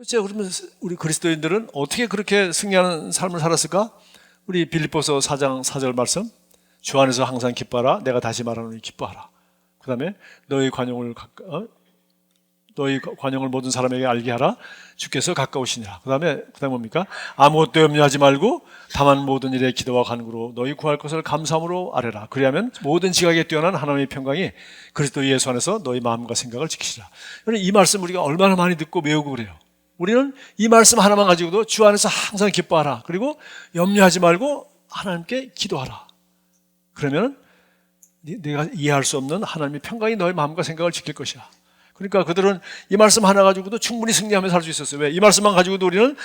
도대체 그러면 우리 그리스도인들은 어떻게 그렇게 승리하는 삶을 살았을까? 우리 빌립보서 4장 4절 말씀. 주 안에서 항상 기뻐하라. 내가 다시 말하노니 기뻐하라. 그 다음에 너희 관용을 어? 너희 관용을 모든 사람에게 알게 하라. 주께서 가까우시니라. 그 다음에, 그 다음에 뭡니까? 아무것도 염려하지 말고 다만 모든 일에 기도와 간구로 너희 구할 것을 감사함으로 아뢰라. 그리하면 모든 지각에 뛰어난 하나님의 평강이 그리스도 예수 안에서 너희 마음과 생각을 지키시라. 여러분, 이 말씀 우리가 얼마나 많이 듣고 외우고 그래요. 우리는 이 말씀 하나만 가지고도 주 안에서 항상 기뻐하라. 그리고 염려하지 말고 하나님께 기도하라. 그러면 내가 이해할 수 없는 하나님의 평강이 너의 마음과 생각을 지킬 것이야. 그러니까 그들은 이 말씀 하나 가지고도 충분히 승리하며 살수 있었어요. 왜? 이 말씀만 가지고도 우리는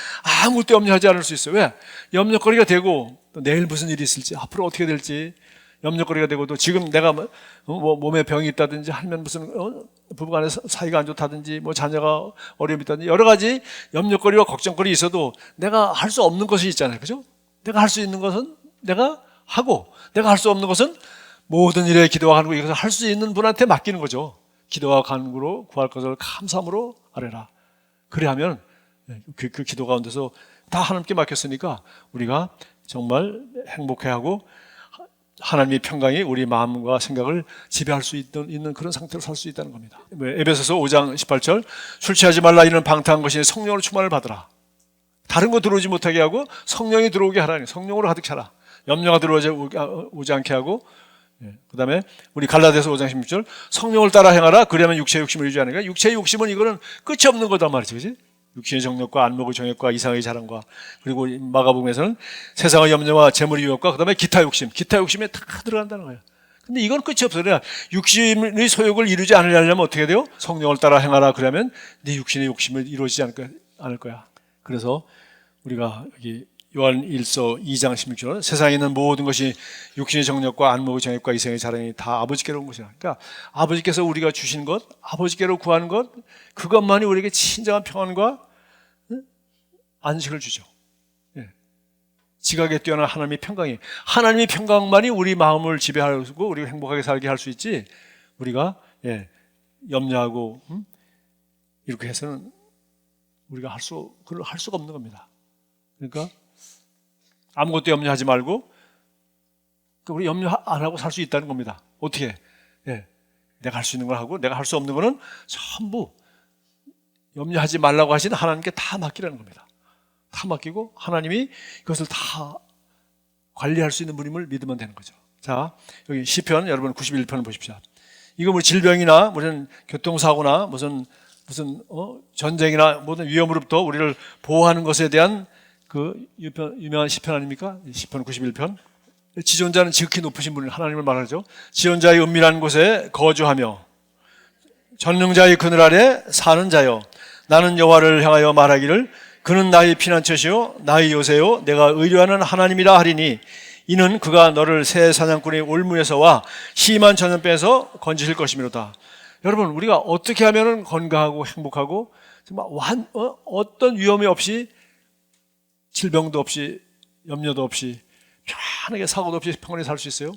아무것도 염려하지 않을 수 있어요. 왜? 염려거리가 되고 또 내일 무슨 일이 있을지 앞으로 어떻게 될지 염려거리가 되고 또 지금 내가 뭐, 뭐 몸에 병이 있다든지 하면 무슨 어? 부부간에 사이가 안 좋다든지 뭐 자녀가 어려움이 있다든지 여러 가지 염려거리와 걱정거리 있어도 내가 할 수 없는 것이 있잖아요. 그죠? 내가 할 수 있는 것은 내가 하고 내가 할 수 없는 것은 모든 일에 기도와 간구 이것을 할 수 있는 분한테 맡기는 거죠. 기도와 간구로 구할 것을 감사함으로 아뢰라. 그래하면 그, 그 기도 가운데서 다 하나님께 맡겼으니까 우리가 정말 행복해하고 하나님의 평강이 우리 마음과 생각을 지배할 수 있는, 있는 그런 상태로 살 수 있다는 겁니다. 에베소서 5장 18절 술 취하지 말라. 이는 방탕한 것이 성령으로 충만을 받으라. 다른 거 들어오지 못하게 하고 성령이 들어오게 하라니 성령으로 가득 차라. 염려가 들어오지 오지 않게 하고 그 다음에 우리 갈라디아서 5장 16절 성령을 따라 행하라. 그러면 육체의 욕심을 유지하는 거야 육체의 욕심은 이거는 끝이 없는 거단 말이지 그지 육신의 정욕과 안목의 정욕과 이상의 자랑과 그리고 마가복음에서는 세상의 염려와 재물의 유혹과 그 다음에 기타 욕심 기타 욕심에 다 들어간다는 거예요 근데 이건 끝이 없어요 그냥 육신의 소욕을 이루지 않으려면 어떻게 돼요? 성령을 따라 행하라 그러면 네 육신의 욕심을 이루지 않을 거야 그래서 우리가 여기 요한 1서 2장 16절 세상에 있는 모든 것이 육신의 정력과 안목의 정욕과 이생의 자랑이 다 아버지께로 온 것이야. 그러니까 아버지께서 우리가 주신 것, 아버지께로 구하는 것, 그것만이 우리에게 진정한 평안과 안식을 주죠. 예. 지각에 뛰어난 하나님의 평강이 하나님의 평강만이 우리 마음을 지배하고 우리가 행복하게 살게 할 수 있지. 우리가 예, 염려하고 음? 이렇게 해서는 우리가 할 수, 그걸 할 수가 없는 겁니다. 그러니까 아무것도 염려하지 말고 그 우리 염려 안 하고 살 수 있다는 겁니다. 어떻게? 예. 내가 할 수 있는 걸 하고 내가 할 수 없는 거는 전부 염려하지 말라고 하신 하나님께 다 맡기라는 겁니다. 다 맡기고 하나님이 그것을 다 관리할 수 있는 분임을 믿으면 되는 거죠. 자, 여기 시편 여러분 91편을 보십시오. 이거 뭐 질병이나 무슨 교통사고나 무슨 무슨 어? 전쟁이나 모든 위험으로부터 우리를 보호하는 것에 대한 그 유명한 시편 아닙니까? 시편 91편. 지존자는 지극히 높으신 분을 하나님을 말하죠. 지존자의 은밀한 곳에 거주하며 전능자의 그늘 아래 사는 자여 나는 여호와를 향하여 말하기를 그는 나의 피난처시요 나의 요새요 내가 의뢰하는 하나님이라 하리니 이는 그가 너를 새 사냥꾼의 올무에서와 심한 전염병에서 건지실 것이미로다. 여러분 우리가 어떻게 하면 건강하고 행복하고 정말 완, 어, 어떤 위험이 없이 질병도 없이 염려도 없이 편하게 사고도 없이 평안히 살 수 있어요.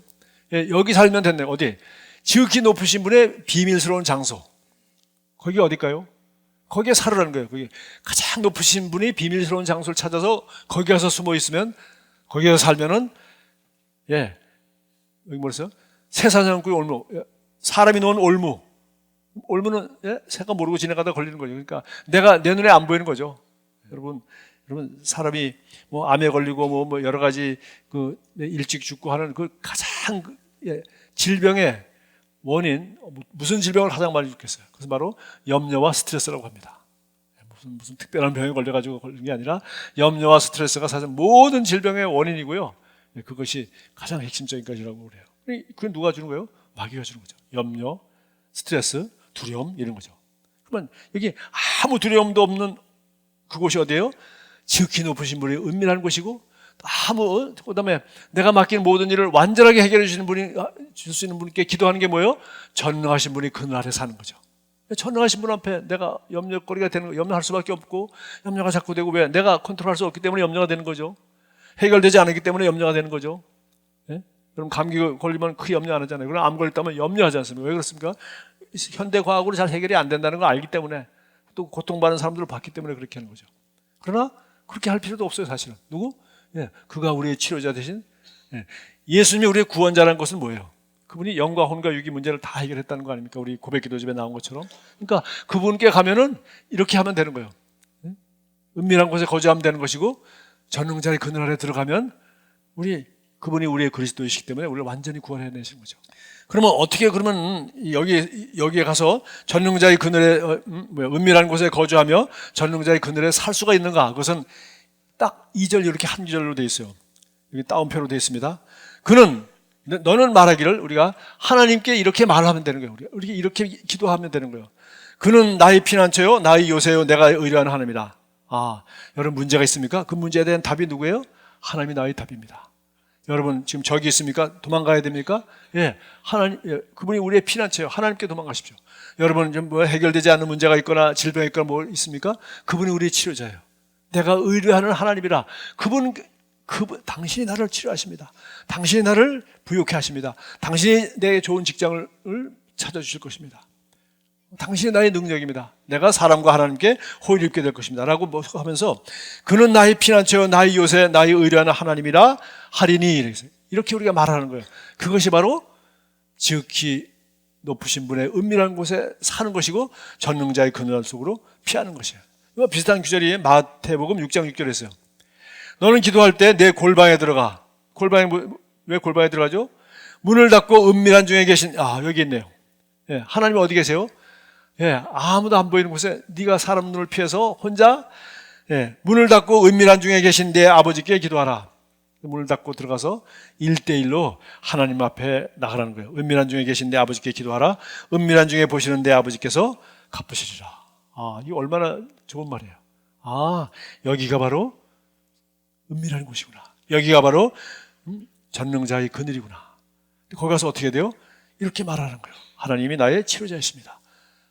예, 여기 살면 됐네. 어디? 지극히 높으신 분의 비밀스러운 장소. 거기 어딜까요? 거기에 살으라는 거예요. 거기 가장 높으신 분이 비밀스러운 장소를 찾아서 거기 가서 숨어 있으면 거기 가서 살면은 예 여기 뭐랬어요? 새사냥꾼 올무 사람이 놓은 올무 올무는 예? 새가 모르고 지나가다 걸리는 거죠. 그러니까 내가 내 눈에 안 보이는 거죠. 여러분 여러분 사람이 뭐 암에 걸리고 뭐, 뭐 여러 가지 그 일찍 죽고 하는 그 가장 그, 예, 질병의 원인 무슨 질병을 가장 많이 죽겠어요? 그것은 바로 염려와 스트레스라고 합니다. 예, 무슨 무슨 특별한 병에 걸려가지고 걸린 게 아니라 염려와 스트레스가 사실 모든 질병의 원인이고요. 예, 그것이 가장 핵심적인 것이라고 그래요. 그건 누가 주는 거예요? 마귀가 주는 거죠. 염려, 스트레스, 두려움 이런 거죠. 그러면 여기 아무 두려움도 없는 그곳이 어디예요? 지극히 높으신 분이 은밀한 곳이고 아무 그다음에 내가 맡긴 모든 일을 완전하게 해결해 주시는 분이 줄 수 있는 분께 기도하는 게 뭐예요? 전능하신 분이 아래 사는 거죠. 전능하신 분 앞에 내가 염려거리가 되는 거, 염려할 수밖에 없고 염려가 자꾸 되고 왜 내가 컨트롤할 수 없기 때문에 염려가 되는 거죠. 해결되지 않았기 때문에 염려가 되는 거죠. 예? 그럼 감기 걸리면 크게 염려 안 하잖아요. 그럼 암 걸렸다면 염려하지 않습니까? 왜 그렇습니까? 현대 과학으로 잘 해결이 안 된다는 걸 알기 때문에 또 고통받는 사람들을 봤기 때문에 그렇게 하는 거죠. 그러나 그렇게 할 필요도 없어요, 사실은. 누구? 예, 그가 우리의 치료자 대신 예, 예수님이 우리의 구원자라는 것은 뭐예요? 그분이 영과 혼과 육이 문제를 다 해결했다는 거 아닙니까? 우리 고백 기도집에 나온 것처럼. 그러니까 그분께 가면은 이렇게 하면 되는 거예요. 예? 은밀한 곳에 거주하면 되는 것이고 전능자의 그늘 아래 들어가면 우리 그분이 우리의 그리스도이시기 때문에 우리를 완전히 구원해내신 거죠. 그러면 어떻게 그러면 여기 여기에 가서 전능자의 그늘에 어, 음, 은밀한 곳에 거주하며 전능자의 그늘에 살 수가 있는가? 그것은 딱 2절 이렇게 한 구절로 돼 있어요. 여기 따옴표로 돼 있습니다. 그는 너- 너는 말하기를 우리가 하나님께 이렇게 말하면 되는 거예요. 우리가 우리 이렇게 기도하면 되는 거예요. 그는 나의 피난처요, 나의 요새요, 내가 의뢰하는 하나님이다. 아, 여러분 문제가 있습니까? 그 문제에 대한 답이 누구예요? 하나님이 나의 답입니다. 여러분 지금 저기 있습니까? 도망가야 됩니까? 예, 하나님, 예, 그분이 우리의 피난처예요. 하나님께 도망가십시오. 여러분 좀 뭐 해결되지 않는 문제가 있거나 질병이 있거나 뭐 있습니까? 그분이 우리의 치료자예요. 내가 의뢰하는 하나님이라 그분 그 당신이 나를 치료하십니다. 당신이 나를 부욕해 하십니다. 당신이 내 좋은 직장을 찾아 주실 것입니다. 당신이 나의 능력입니다. 내가 사람과 하나님께 호의를 입게 될 것입니다. 라고 뭐 하면서 그는 나의 피난처, 나의 요새, 나의 의뢰하는 하나님이라 하리니 이렇게 우리가 말하는 거예요. 그것이 바로 지극히 높으신 분의 은밀한 곳에 사는 것이고 전능자의 그늘 속으로 피하는 것이에요. 비슷한 구절이 마태복음 6장 6절에 있어요. 너는 기도할 때 내 골방에 들어가. 골방에 뭐- 왜 골방에 들어가죠? 문을 닫고 은밀한 중에 계신 아 여기 있네요. 예, 하나님 어디 계세요? 예, 아무도 안 보이는 곳에 네가 사람 눈을 피해서 혼자 예, 문을 닫고 은밀한 중에 계신 내 아버지께 기도하라. 문을 닫고 들어가서 일대일로 하나님 앞에 나가라는 거예요. 은밀한 중에 계신 내 아버지께 기도하라. 은밀한 중에 보시는 내 아버지께서 갚으시리라. 아, 이거 얼마나 좋은 말이에요. 아, 여기가 바로 은밀한 곳이구나. 여기가 바로 음, 전능자의 그늘이구나. 거기 가서 어떻게 돼요? 이렇게 말하는 거예요. 하나님이 나의 치료자이십니다.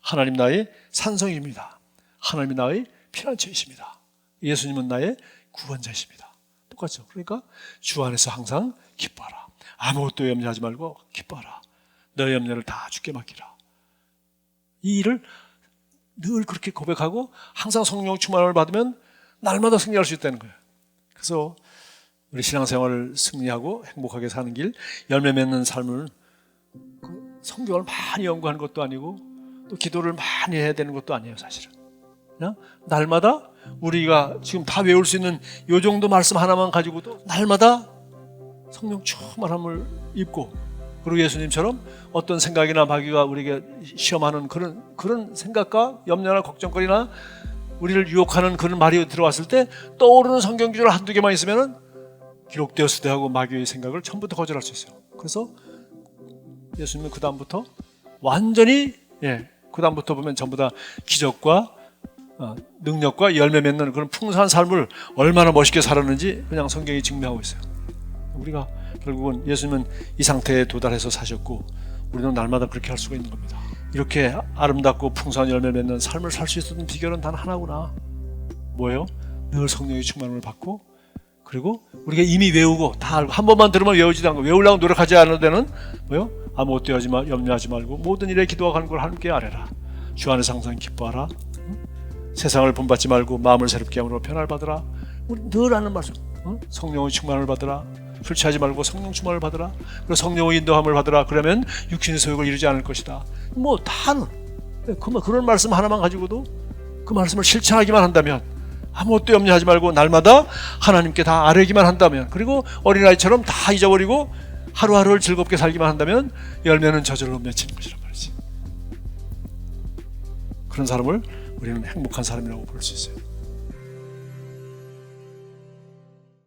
하나님 나의 산성입니다. 하나님이 나의 피난처이십니다. 예수님은 나의 구원자이십니다. 똑같죠. 그러니까 주 안에서 항상 기뻐하라. 아무것도 염려하지 말고 기뻐하라. 너의 염려를 다 주께 맡기라. 이 일을 늘 그렇게 고백하고 항상 성령 충만을 받으면 날마다 승리할 수 있다는 거예요. 그래서 우리 신앙생활을 승리하고 행복하게 사는 길, 열매 맺는 삶을 그 성경을 많이 연구하는 것도 아니고 또 기도를 많이 해야 되는 것도 아니에요, 사실은. 그냥 날마다 우리가 지금 다 외울 수 있는 요 정도 말씀 하나만 가지고도 날마다 성령 충만함을 입고 그리고 예수님처럼 어떤 생각이나 마귀가 우리에게 시험하는 그런 그런 생각과 염려나 걱정거리나 우리를 유혹하는 그런 말이 들어왔을 때 떠오르는 성경 구절 한두 개만 있으면은 기록되었을 때 하고 마귀의 생각을 처음부터 거절할 수 있어요. 그래서 예수님은 그 다음부터 완전히 예, 그 다음부터 보면 전부 다 기적과 어, 능력과 열매 맺는 그런 풍성한 삶을 얼마나 멋있게 살았는지 그냥 성경이 증명하고 있어요. 우리가 결국은 예수님은 이 상태에 도달해서 사셨고 우리는 날마다 그렇게 할 수가 있는 겁니다. 이렇게 아름답고 풍성한 열매 맺는 삶을 살 수 있었던 비결은 단 하나구나. 뭐예요? 늘 성령의 충만을 받고 그리고 우리가 이미 외우고 다 알고 한 번만 들으면 외우지도 않고 외우려고 노력하지 않을 때는 뭐요? 아무것도 하지 마, 염려하지 말고 모든 일에 기도와 간구를 함께 아뢰라. 주 안에서 항상 기뻐하라. 응? 세상을 본받지 말고 마음을 새롭게 함으로 변화를 받으라. 우리 늘 하는 말씀. 응? 성령의 충만을 받으라. 술 취하지 말고 성령 충만을 받으라. 그리고 성령의 인도함을 받으라. 그러면 육신의 소욕을 이루지 않을 것이다. 뭐 다는 그 그런 말씀 하나만 가지고도 그 말씀을 실천하기만 한다면 아무것도 염려하지 말고 날마다 하나님께 다 아뢰기만 한다면 그리고 어린아이처럼 다 잊어버리고 하루하루를 즐겁게 살기만 한다면 열매는 저절로 맺히는 것이란 말이지. 그런 사람을 우리는 행복한 사람이라고 볼 수 있어요.